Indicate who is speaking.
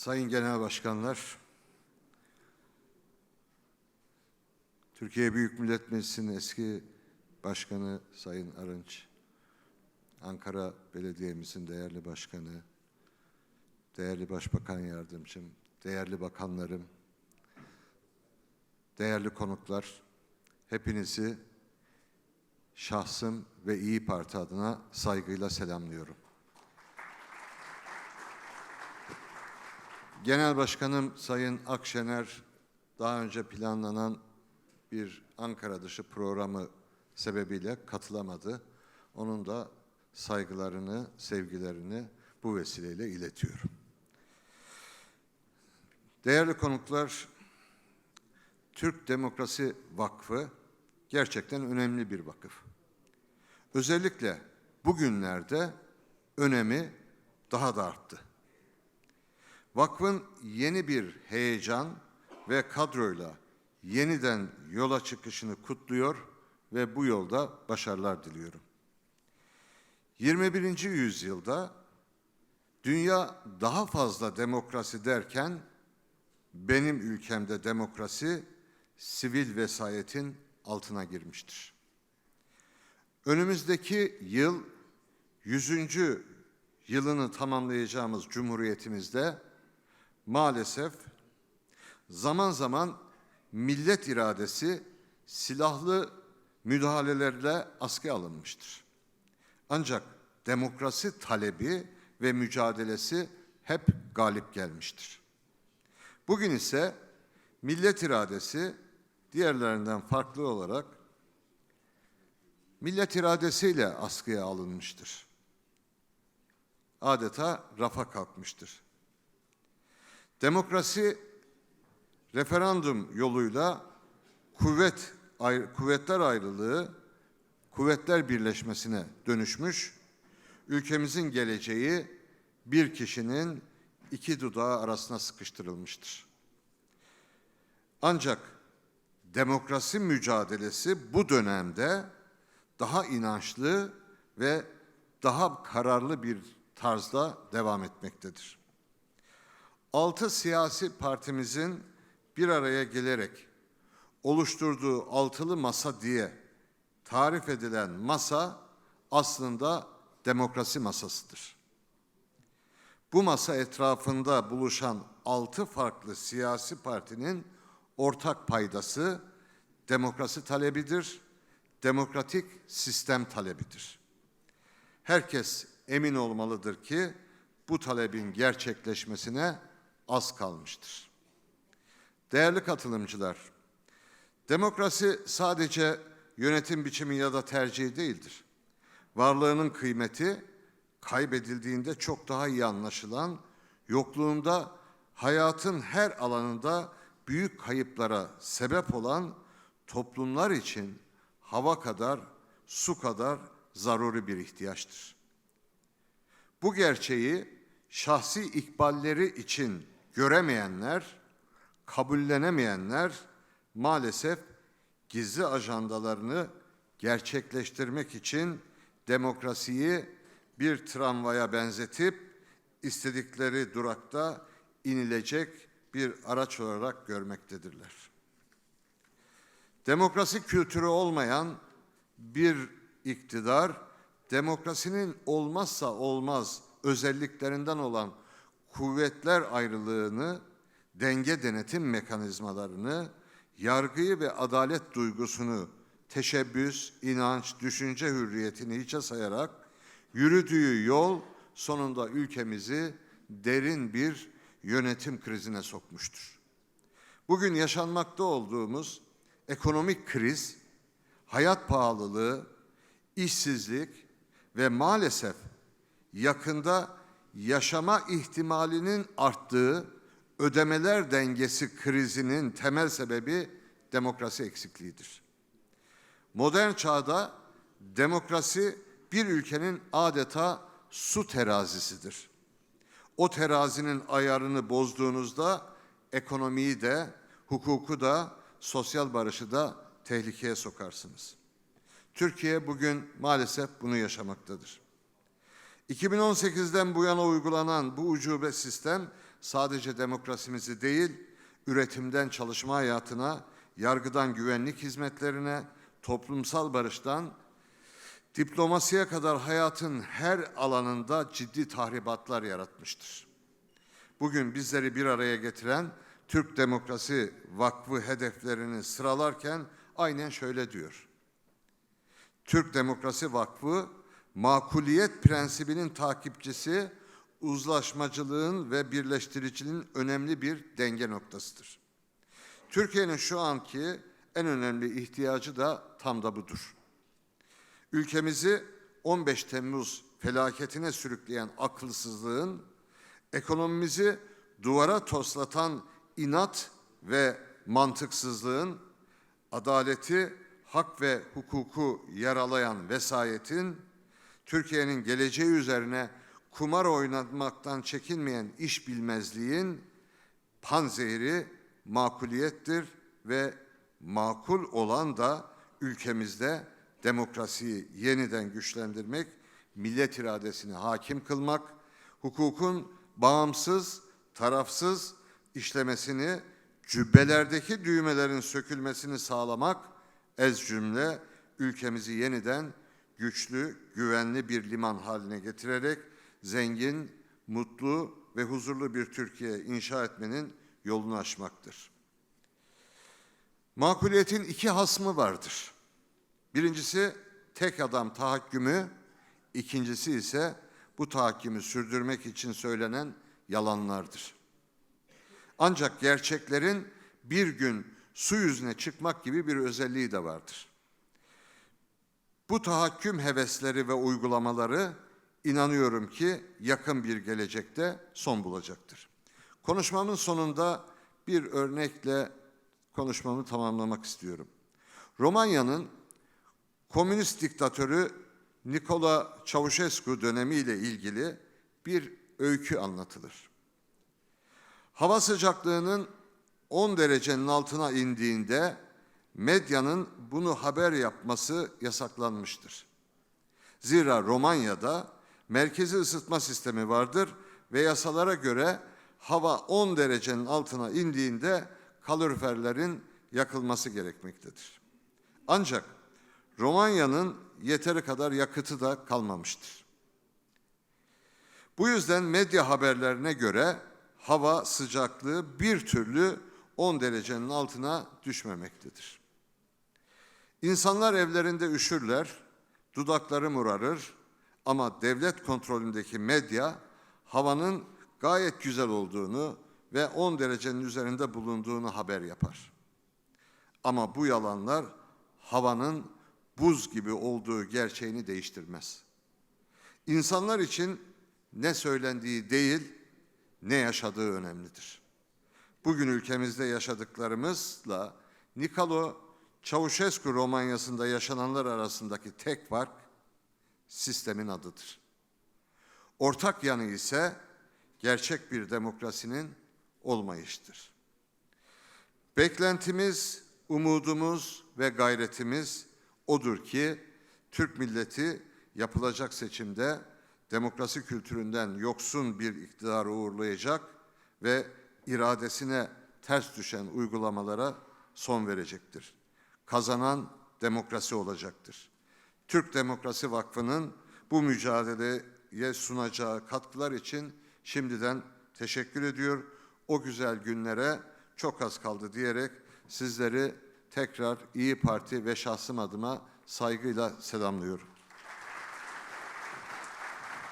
Speaker 1: Sayın Genel Başkanlar, Türkiye Büyük Millet Meclisi'nin eski başkanı Sayın Arınç, Ankara Belediye'mizin değerli başkanı, değerli başbakan yardımcım, değerli bakanlarım, değerli konuklar, hepinizi şahsım ve İyi Parti adına saygıyla selamlıyorum. Genel Başkanım Sayın Akşener daha önce planlanan bir Ankara dışı programı sebebiyle katılamadı. Onun da saygılarını, sevgilerini bu vesileyle iletiyorum. Değerli konuklar, Türk Demokrasi Vakfı gerçekten önemli bir vakıf. Özellikle bugünlerde önemi daha da arttı. Vakfın yeni bir heyecan ve kadroyla yeniden yola çıkışını kutluyor ve bu yolda başarılar diliyorum. 21. yüzyılda dünya daha fazla demokrasi derken benim ülkemde demokrasi sivil vesayetin altına girmiştir. Önümüzdeki yıl 100. yılını tamamlayacağımız Cumhuriyetimizde maalesef zaman zaman millet iradesi silahlı müdahalelerle askıya alınmıştır. Ancak demokrasi talebi ve mücadelesi hep galip gelmiştir. Bugün ise millet iradesi diğerlerinden farklı olarak millet iradesiyle askıya alınmıştır. Adeta rafa kalkmıştır. Demokrasi referandum yoluyla kuvvet kuvvetler ayrılığı kuvvetler birleşmesine dönüşmüş. Ülkemizin geleceği bir kişinin iki dudağı arasına sıkıştırılmıştır. Ancak demokrasi mücadelesi bu dönemde daha inançlı ve daha kararlı bir tarzda devam etmektedir. Altı siyasi partimizin bir araya gelerek oluşturduğu altılı masa diye tarif edilen masa aslında demokrasi masasıdır. Bu masa etrafında buluşan altı farklı siyasi partinin ortak paydası demokrasi talebidir, demokratik sistem talebidir. Herkes emin olmalıdır ki bu talebin gerçekleşmesine az kalmıştır. Değerli katılımcılar, demokrasi sadece yönetim biçimi ya da tercihi değildir. Varlığının kıymeti kaybedildiğinde çok daha iyi anlaşılan, yokluğunda hayatın her alanında büyük kayıplara sebep olan toplumlar için hava kadar, su kadar zaruri bir ihtiyaçtır. Bu gerçeği şahsi ikballeri için göremeyenler, kabullenemeyenler maalesef gizli ajandalarını gerçekleştirmek için demokrasiyi bir tramvaya benzetip istedikleri durakta inilecek bir araç olarak görmektedirler. Demokrasi kültürü olmayan bir iktidar, demokrasinin olmazsa olmaz özelliklerinden olan kuvvetler ayrılığını, denge denetim mekanizmalarını, yargıyı ve adalet duygusunu teşebbüs, inanç, düşünce hürriyetini hiçe sayarak yürüdüğü yol sonunda ülkemizi derin bir yönetim krizine sokmuştur. Bugün yaşanmakta olduğumuz ekonomik kriz, hayat pahalılığı, işsizlik ve maalesef yakında yaşama ihtimalinin arttığı ödemeler dengesi krizinin temel sebebi demokrasi eksikliğidir. Modern çağda demokrasi bir ülkenin adeta su terazisidir. O terazinin ayarını bozduğunuzda ekonomiyi de, hukuku da, sosyal barışı da tehlikeye sokarsınız. Türkiye bugün maalesef bunu yaşamaktadır. 2018'den bu yana uygulanan bu ucube sistem sadece demokrasimizi değil, üretimden çalışma hayatına, yargıdan güvenlik hizmetlerine, toplumsal barıştan diplomasiye kadar hayatın her alanında ciddi tahribatlar yaratmıştır. Bugün bizleri bir araya getiren Türk Demokrasi Vakfı hedeflerini sıralarken aynen şöyle diyor. Türk Demokrasi Vakfı makuliyet prensibinin takipçisi, uzlaşmacılığın ve birleştiriciliğin önemli bir denge noktasıdır. Türkiye'nin şu anki en önemli ihtiyacı da tam da budur. Ülkemizi 15 Temmuz felaketine sürükleyen akılsızlığın, ekonomimizi duvara toslatan inat ve mantıksızlığın, adaleti, hak ve hukuku yaralayan vesayetin, Türkiye'nin geleceği üzerine kumar oynatmaktan çekinmeyen iş bilmezliğin panzehiri makuliyettir ve makul olan da ülkemizde demokrasiyi yeniden güçlendirmek, millet iradesini hakim kılmak, hukukun bağımsız, tarafsız işlemesini, cübbelerdeki düğmelerin sökülmesini sağlamak, ez cümle ülkemizi yeniden güçlü, güvenli bir liman haline getirerek zengin, mutlu ve huzurlu bir Türkiye inşa etmenin yolunu açmaktır. Makuliyetin iki hasmı vardır. Birincisi tek adam tahakkümü, ikincisi ise bu tahakkümü sürdürmek için söylenen yalanlardır. Ancak gerçeklerin bir gün su yüzüne çıkmak gibi bir özelliği de vardır. Bu tahakküm hevesleri ve uygulamaları inanıyorum ki yakın bir gelecekte son bulacaktır. Konuşmamın sonunda bir örnekle konuşmamı tamamlamak istiyorum. Romanya'nın komünist diktatörü Nikola Çavuşescu dönemiyle ilgili bir öykü anlatılır. Hava sıcaklığının 10 derecenin altına indiğinde medyanın bunu haber yapması yasaklanmıştır. Zira Romanya'da merkezi ısıtma sistemi vardır ve yasalara göre hava 10 derecenin altına indiğinde kaloriferlerin yakılması gerekmektedir. Ancak Romanya'nın yeteri kadar yakıtı da kalmamıştır. Bu yüzden medya haberlerine göre hava sıcaklığı bir türlü 10 derecenin altına düşmemektedir. İnsanlar evlerinde üşürler, dudakları morarır ama devlet kontrolündeki medya havanın gayet güzel olduğunu ve 10 derecenin üzerinde bulunduğunu haber yapar. Ama bu yalanlar havanın buz gibi olduğu gerçeğini değiştirmez. İnsanlar için ne söylendiği değil, ne yaşadığı önemlidir. Bugün ülkemizde yaşadıklarımızla Nikolo Çavuşescu Romanyası'nda yaşananlar arasındaki tek fark sistemin adıdır. Ortak yanı ise gerçek bir demokrasinin olmayıştır. Beklentimiz, umudumuz ve gayretimiz odur ki Türk milleti yapılacak seçimde demokrasi kültüründen yoksun bir iktidarı uğurlayacak ve iradesine ters düşen uygulamalara son verecektir. Kazanan demokrasi olacaktır. Türk Demokrasi Vakfı'nın bu mücadeleye sunacağı katkılar için şimdiden teşekkür ediyor. O güzel günlere çok az kaldı diyerek sizleri tekrar İyi Parti ve şahsım adıma saygıyla selamlıyorum.